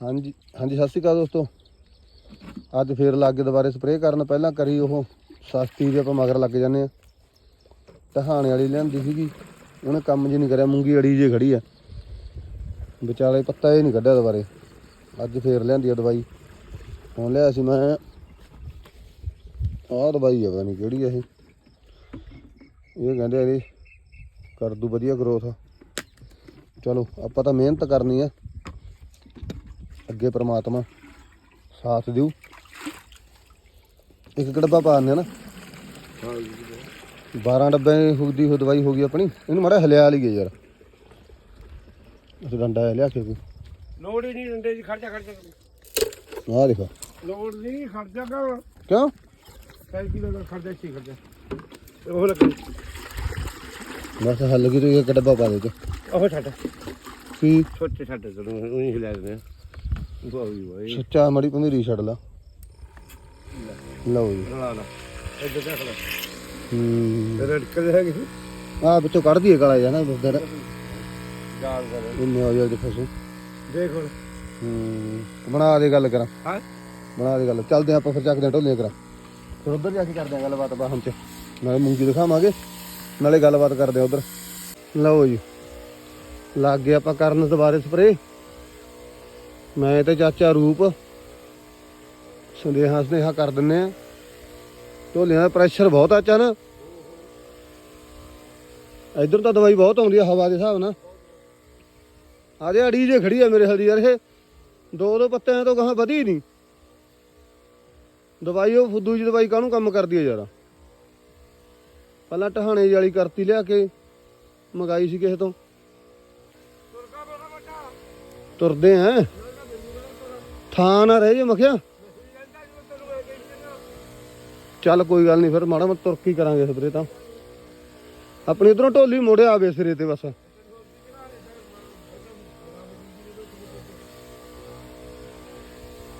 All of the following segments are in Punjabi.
ਹਾਂਜੀ ਹਾਂਜੀ, ਸਤਿ ਸ਼੍ਰੀ ਅਕਾਲ ਦੋਸਤੋ। ਅੱਜ ਫੇਰ ਲੱਗ ਦੁਬਾਰੇ ਸਪਰੇਅ ਕਰਨ, ਪਹਿਲਾਂ ਕਰੀ ਉਹ ਸਸਤੀ ਦੇ ਆਪਾਂ ਮਗਰ ਲੱਗ ਜਾਂਦੇ ਆ। ਟਹਾਣੇ ਵਾਲੀ ਲਿਆਂਦੀ ਸੀਗੀ, ਉਹਨੇ ਕੰਮ ਜੀ ਨਹੀਂ ਕਰਿਆ, ਮੂੰਗੀ ਅੜੀ ਜੇ ਖੜੀ ਆ। ਵਿਚਾਲੇ ਪੱਤਾ ਇਹ ਨਹੀਂ ਕੱਢਿਆ ਦੁਬਾਰੇ। ਅੱਜ ਫੇਰ ਲਿਆਂਦੀ ਆ ਦਵਾਈ। ਹੁਣ ਲਿਆ ਸੀ ਮੈਂ, ਆਹ ਦਵਾਈ ਆ ਪਤਾ ਨਹੀਂ ਕਿਹੜੀ ਆ ਇਹ। ਇਹ ਕਹਿੰਦੇ ਆ ਜੀ ਕਰ ਦੂ ਵਧੀਆ ਗਰੋਥ ਚਲੋ, ਆਪਾਂ ਤਾਂ ਮਿਹਨਤ ਕਰਨੀ ਆ। ਅੱਗੇ ਪ੍ਰਮਾਤਮਾ ਸਾਥ ਦਿਓ। ਇੱਕ ਕੜਬਾ ਪਾ ਦਿੰਦੇ ਆ ਨਾ। 12 ਡੱਬੇ ਦੀ ਹੋ ਦਵਾਈ ਹੋ ਗਈ ਆਪਣੀ। ਇਹਨੂੰ ਮਾੜਾ ਹਿਲਿਆ ਲਈਏ ਯਾਰ। ਅਸੀਂ ਡੰਡਾ ਜਿਹਾ ਲਿਆ ਕੇ ਕੋਈ। ਲੋੜ ਹੀ ਨਹੀਂ ਡੰਡੇ ਦੀ ਖਰਚਾ ਖਰਚਾ ਆਹ ਦੇਖੋ। ਲੋੜ ਨਹੀਂ ਖਰਚਾ ਕਰ। ਕਿਉਂ? ਕਈ ਕਿਲੋ ਦਾ ਖਰਚਾ ਸੀ ਖਰਚਾ ਉਹ ਲੱਗੇ। ਬਸ ਹੱਲ ਗਈ ਤੂੰ ਇੱਕ ਡੱਬਾ ਪਾ ਦੇ ਚ ਉਹ ਛੱਡ। ਕੀ? ਛੋਟੇ ਛੱਡ ਤੈਨੂੰ ਉਹੀ ਹਿਲਾ ਦਿੰਦੇ ਉਹ ਵੀ ਹੋਈ ਸੱਚਾ ਮੜੀ ਪੰਮੀਰੀ ਛੱਡ ਲਾ। ਲਓ ਜੀ। ਲਾ ਲਾ। ਇੱਧਰ ਦੇਖ ਲੈ। ਹੂੰ। ਰੜ ਕੇ ਹੈਗੀ? ਆ ਵਿੱਚੋਂ ਕੱਢ ਦਈਏ ਕਾਲਾ ਜਿਹਾ ਨਾ ਬਦਰ ਜਾਲ ਕਰ। ਇੰਨੇ ਹੋ ਜਾਏ ਫਸੂ ਦੇਖ ਹੁਣ। ਹੂੰ। ਬਣਾ ਦੇ ਗੱਲ ਕਰਾਂ। ਹਾਂ? ਬਣਾ ਦੇ ਗੱਲ। ਚੱਲਦੇ ਆਪਾਂ ਫਿਰ ਚੱਕਦੇ ਹਾਂ ਢੋਲੀਆਂ ਕਰਾਂ। ਫਿਰ ਉਧਰ ਜਾ ਕੇ ਕਰਦੇ ਹਾਂ ਗੱਲਬਾਤ ਬਾਹਮ ਚ। ਨਾਲੇ ਮੂੰਗੀ ਦਿਖਾਵਾਂਗੇ। ਨਾਲੇ ਗੱਲਬਾਤ ਕਰਦੇ ਆ ਉਧਰ। ਲਓ ਜੀ। ਲੱਗ ਗਏ ਆਪਾਂ ਕਰਨ ਦੁਬਾਰੇ ਸਪਰੇ ਮੈਂ ਤੇ ਚਾਚਾ ਰੂਪ ਸੰਦੇਹਾ ਸਨੇਹਾ ਕਰ ਦਿੰਨੇ ਆ ਢੋਲੀਆਂ ਦਾ ਪ੍ਰੈਸ਼ਰ ਬਹੁਤ ਆ ਚਨ ਇਧਰ ਤਾਂ ਦਵਾਈ ਬਹੁਤ ਆਉਂਦੀ ਆ, ਹਵਾ ਦੇ ਹਿਸਾਬ ਨਾਲ। ਆਦੇ ਅੜੀ ਜੇ ਖੜੀ ਆ ਮੇਰੇ ਹਲਦੀ ਯਾਰ, ਇਹ ਦੋ ਦੋ ਪੱਤਿਆਂ ਤੋਂ ਗਾਹਾਂ ਵਧੀ ਨਹੀਂ। ਦਵਾਈ ਉਹ ਫੁੱਦੂ ਜੀ ਦਵਾਈ ਕਾਹਨੂੰ ਕੰਮ ਕਰਦੀ ਆ ਯਾਰ? ਪਹਿਲਾਂ ਟਹਾਣੇ ਜਿਹੀ ਵਾਲੀ ਕਰਤੀ ਲਿਆ ਕੇ, ਮੰਗਾਈ ਸੀ ਕਿਸੇ ਤੋਂ। ਤੁਰਦੇ ਆ। ਥਾਂ ਨਾ ਰਹਿ ਜੇ ਮਖਿਆ। ਚੱਲ ਕੋਈ ਗੱਲ ਨਹੀਂ ਫਿਰ ਮਾੜਾ ਮੋਟਾ ਤੁਰਕੀ ਕਰਾਂਗੇ ਸਪਰੇ ਤਾਂ। ਆਪਣੀ ਉਧਰੋਂ ਢੋਲੀ ਮੋੜਿਆ ਆਵੇ ਸਿਰੇ ਤੇ ਬਸ।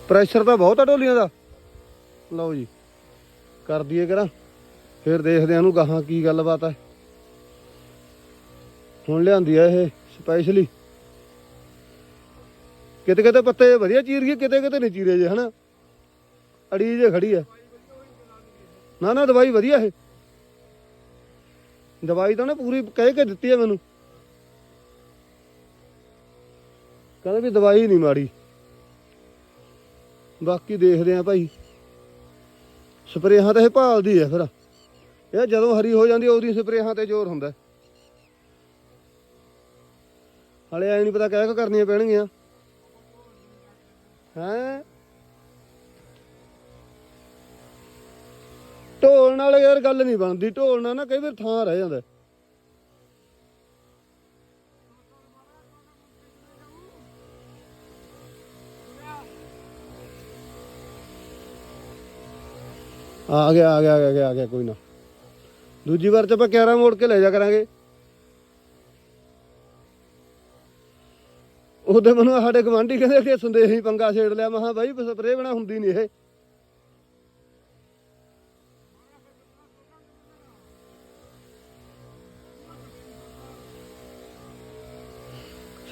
ਪ੍ਰੈਸ਼ਰ ਤਾਂ ਬਹੁਤ ਆ ਢੋਲੀਆਂ ਦਾ। ਲਓ ਜੀ, ਕਰ ਦਈਏ ਕਰਾਂ। ਫਿਰ ਦੇਖਦੇ ਆ ਇਹਨੂੰ ਗਾਹਾਂ ਕੀ ਗੱਲਬਾਤ ਹੈ ਹੁਣ ਲਿਆਂਦੀ ਆ ਇਹ ਸਪੈਸ਼ਲੀ ਕਿਤੇ ਕਿਤੇ ਪੱਤੇ ਵਧੀਆ ਚੀਰ ਗਏ, ਕਿਤੇ ਕਿਤੇ ਨਹੀਂ ਚੀਰੇ ਜੇ, ਹਨਾ? ਅੜੀ ਜੇ ਖੜੀ ਆ। ਨਾ ਨਾ, ਦਵਾਈ ਵਧੀਆ ਇਹ। ਦਵਾਈ ਤਾਂ ਨਾ ਪੂਰੀ ਕਹਿ ਕੇ ਦਿੱਤੀ ਆ ਮੈਨੂੰ। ਕਹਿੰਦਾ ਵੀ ਦਵਾਈ ਨਹੀਂ ਮਾੜੀ। ਬਾਕੀ ਦੇਖਦੇ ਆ ਭਾਈ। ਸਪਰੇਹਾਂ ਤਾਂ ਇਹ ਭਾਲਦੀ ਆ ਫਿਰ। ਇਹ ਜਦੋਂ ਹਰੀ ਹੋ ਜਾਂਦੀ ਉਹਦੀ ਸਪਰੇਹਾਂ ਤੇ ਜ਼ੋਰ ਹੁੰਦਾ। ਹਲੇ ਐ ਨਹੀਂ ਪਤਾ ਕਹਿ ਕੇ ਕਰਨੀਆਂ ਪੈਣਗੀਆਂ। ਹੈ? ਢੋਲ ਨਾਲ ਯਾਰ ਗੱਲ ਨਹੀਂ ਬਣਦੀ, ਢੋਲ ਨਾਲ ਨਾ ਕਈ ਵਾਰ ਥਾਂ ਰਹਿ ਜਾਂਦਾ। ਆ ਗਿਆ ਆ ਗਿਆ ਆ ਗਿਆ ਆ ਗਿਆ, ਕੋਈ ਨਾ। ਦੂਜੀ ਵਾਰ ਚ ਆਪਾਂ 11 ਮੋੜ ਕੇ ਲੈ ਜਾ ਕਰਾਂਗੇ। ਉਹਦੇ ਮੈਨੂੰ ਸਾਡੇ ਗਵਾਂਢੀ ਕਹਿੰਦੇ ਕਿ ਸੰਦੇਸ਼ ਹੀ ਪੰਗਾ ਛੇੜ ਲਿਆ। ਮਹਾ ਬਾਈ ਸਪਰੇਅ ਬਣਾ ਹੁੰਦੀ ਨਹੀਂ ਇਹ।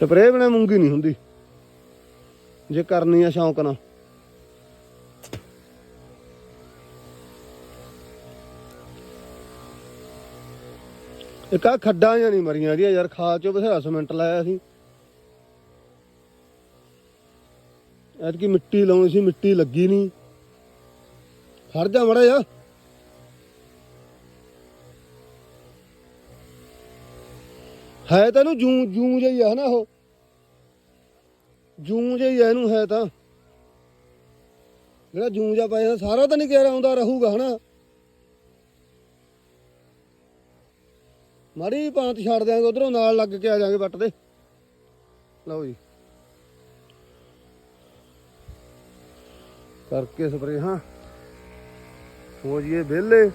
ਸਪਰੇਅ ਬਣਾ ਮੂੰਗੀ ਨਹੀਂ ਹੁੰਦੀ। ਜੇ ਕਰਨੀ ਆ ਸ਼ੌਂਕ ਨਾਲ। ਇੱਕ ਆ ਖੱਡਾਂ ਜਾਂ ਨਹੀਂ ਮਰੀਆਂ ਇਹਦੀਆਂ ਯਾਰ, ਖਾ ਚੋ ਬਥੇਰਾ ਸੀਮੈਂਟ ਲਾਇਆ ਸੀ। ਐਤਕੀ ਮਿੱਟੀ ਲਾਉਣੀ ਸੀ, ਮਿੱਟੀ ਲੱਗੀ ਨਹੀਂ। ਖੜ ਜਾ ਮੜਾ ਜਾ। ਹੈ ਤਾਂ ਇਹਨੂੰ ਜੂੰ ਜੂੰ ਜਿਹੀ ਆ ਨਾ ਉਹ। ਜੂੰ ਜਿਹੀ ਆ ਇਹਨੂੰ ਹੈ ਤਾਂ। ਜਿਹੜਾ ਜੂੰ ਜਾ ਪਾਇਆ ਸਾਰਾ ਤਾਂ ਨਹੀਂ ਕਿਹੜਾ ਆਉਂਦਾ, ਰਹੂਗਾ ਹਨਾ। ਮਾੜੀ ਪਾਂਤ ਛੱਡ ਦਿਆਂਗੇ, ਉਧਰੋਂ ਨਾਲ ਲੱਗ ਕੇ ਆ ਜਾਾਂਗੇ ਵੱਟ ਦੇ ਲਓ ਜੀ। ਕਰਕੇ ਸਪਰੇਹਾਂ। ਹੋ ਜੀਏ ਵਿਹਲੇ।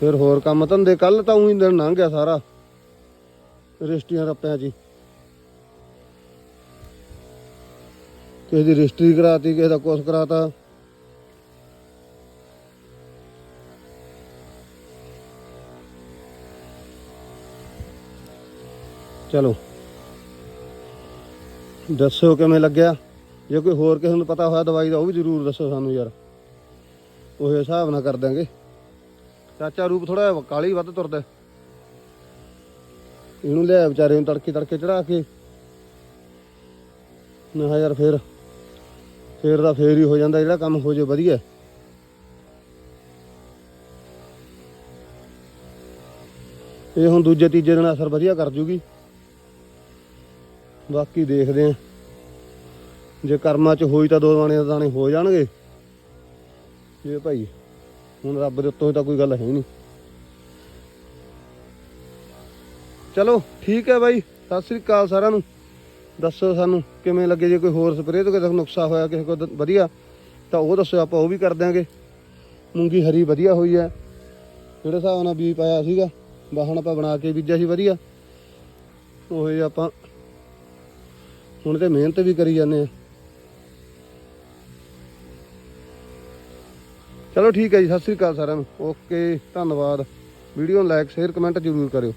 ਫਿਰ ਹੋਰ ਕੰਮ ਧੰਦੇ, ਕੱਲ ਤਾਂ ਉਹੀ ਦਿਨ ਲੰਘ ਗਿਆ ਸਾਰਾ। ਰਿਸ਼ਤੀਆਂ ਰੱਪਿਆਂ ਜੀ ਕਿਸੇ ਦੀ ਰਜਿਸਟਰੀ ਕਰਾਤੀ, ਕਿਸੇ ਦਾ ਕੁਛ ਕਰਾਤਾ। ਚਲੋ। ਦੱਸੋ ਕਿਵੇਂ ਲੱਗਿਆ? ਜੇ ਕੋਈ ਹੋਰ ਕਿਸੇ ਨੂੰ ਪਤਾ ਹੋਇਆ ਦਵਾਈ ਦਾ, ਉਹ ਵੀ ਜ਼ਰੂਰ ਦੱਸੋ ਸਾਨੂੰ ਯਾਰ। ਉਹ ਹਿਸਾਬ ਨਾਲ ਕਰ ਦਾਂਗੇ ਚਾਚਾ ਰੂਪ ਥੋੜਾ ਕਾਲੀ ਵੱਧ ਤੁਰਦਾ। ਇਹਨੂੰ ਲੈ ਵਿਚਾਰੇ ਨੂੰ ਤੜਕੇ ਤੜਕੇ ਚੜਾ ਕੇ। ਨਾ ਯਾਰ ਫੇਰ ਫੇਰ ਦਾ ਫੇਰ ਹੀ ਹੋ ਜਾਂਦਾ, ਜਿਹੜਾ ਕੰਮ ਹੋ ਜੇ ਵਧੀਆ। ਇਹ ਹੁਣ ਦੂਜੇ ਤੀਜੇ ਦਿਨ ਅਸਰ ਵਧੀਆ ਕਰ ਜੂਗੀ। ਬਾਕੀ ਦੇਖਦੇ ਆਂ। ਜੇ ਕਰਮਾਂ ਚ ਹੋਈ ਤਾਂ ਦੋ ਦਾਣੇ ਦਾਣੇ ਹੋ ਜਾਣਗੇ। ਜੇ ਭਾਈ, ਹੁਣ ਰੱਬ ਦੇ ਉੱਤੋਂ ਤਾਂ ਕੋਈ ਗੱਲ ਹੈ ਹੀ ਨਹੀਂ। ਚਲੋ, ਠੀਕ ਹੈ ਬਾਈ, ਸਤਿ ਸ੍ਰੀ ਅਕਾਲ ਸਾਰਿਆਂ ਨੂੰ। ਦੱਸੋ ਸਾਨੂੰ ਕਿਵੇਂ ਲੱਗੇ, ਜੇ ਕੋਈ ਹੋਰ ਸਪਰੇਅ ਤੋਂ ਕਿਸੇ ਨੂੰ ਨੁਕਸਾ ਹੋਇਆ, ਕਿਸੇ ਕੋਲ ਵਧੀਆ, ਤਾਂ ਉਹ ਦੱਸੋ, ਆਪਾਂ ਉਹ ਵੀ ਕਰ ਦਿਆਂਗੇ। ਮੂੰਗੀ ਹਰੀ ਵਧੀਆ ਹੋਈ ਹੈ। ਜਿਹੜੇ ਹਿਸਾਬ ਨਾਲ ਬੀਜ ਪਾਇਆ ਸੀਗਾ ਵਾਹਣ ਆਪਾਂ ਬਣਾ ਕੇ ਬੀਜਿਆ ਸੀ ਵਧੀਆ। ਉਹ ਜਿਹੇ ਆਪਾਂ ਹੁਣ ਤੇ ਮਿਹਨਤ ਵੀ ਕਰੀ ਜਾਂਦੇ ਆ। ਚਲੋ ਠੀਕ ਹੈ ਜੀ, ਸਤਿ ਸ੍ਰੀ ਅਕਾਲ ਸਾਰਿਆਂ ਨੂੰ। ਓਕੇ, ਧੰਨਵਾਦ। ਵੀਡੀਓ ਨੂੰ ਲਾਈਕ ਸ਼ੇਅਰ ਕਮੈਂਟ ਜ਼ਰੂਰ ਕਰਿਓ।